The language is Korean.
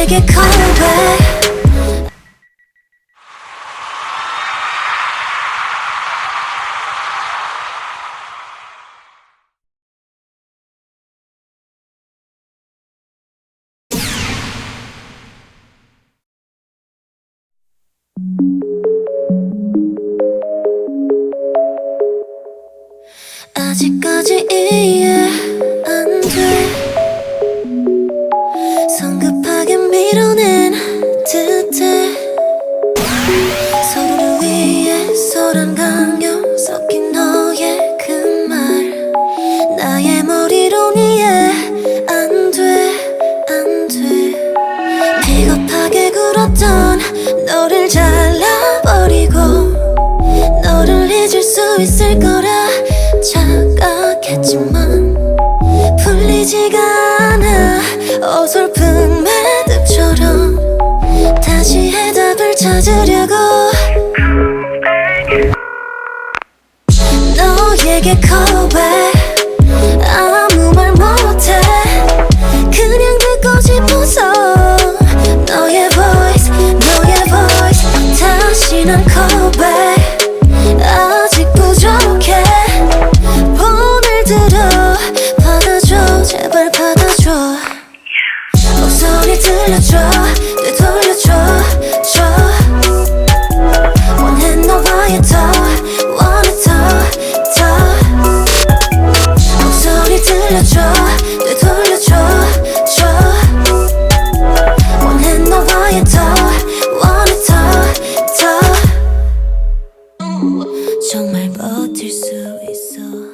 너에게 callback 아직까지 이해 안돼 머리론 이해 안 돼 안 돼. 비겁하게 굴었던 너를 잘라버리고 너를 잊을 수 있을 거라 착각했지만 풀리지가 않아 어설픈 매듭처럼 다시 해답을 찾으려고 너에게 callback 들려줘 되돌려줘 줘. 원해 너와의 더 원해 더더. 목소리 들려줘 되돌려줘 줘. 원해 너와의 더 원해 더더. 정말 버틸 수 있어.